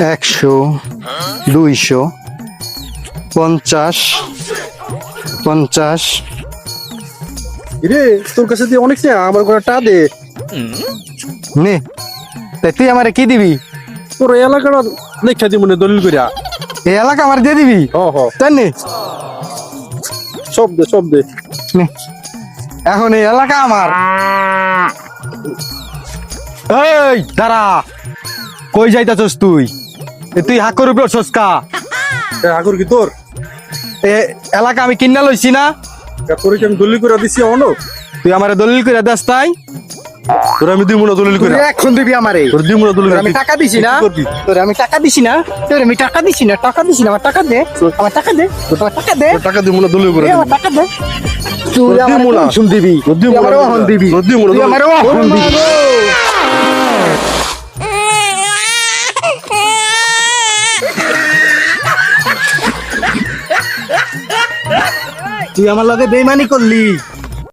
একশো দুইশো পঞ্চাশ পঞ্চাশ। রে তোর কাছে দিয়ে অনেক না আমার করে টা দে। নে তাই তুই আমারে কি দিবি? তোর এলাকাটা লেখা দি মনে দলিল করিয়া এই এলাকা আমার দিয়ে দিবি? হ হ। তাই নে। সব দে সব দে। নে। এখন এই এলাকা আমার। এই দাঁড়া। কই যাইতাছস তুই? তুই হাকর উপর সস্কা? আগর কি তোর? এ এলাকা আমি কিনা লইছি না। এ, তোর আমি দলিল করে দিছি অন তুই আমারে দলিল করে দাস তাই? তোর আমি দিব না দলিল করে এখন দিবি আমারে। তোর দলিল আমি টাকা দিছি না। তোর আমি টাকা দিছি না। তোর আমি টাকা দিছি না। টাকা দিছি না। আমার টাকা দে। আমার টাকা দে। আমার টাকা দে। টাকা দলিল করে আমার টাকা দে। তুই আমার। শুন দিবি। তুই ওহন দিবি। তোর তুই আমার ওহন দিবি। তুই আমার লগে বেইমানি করলি।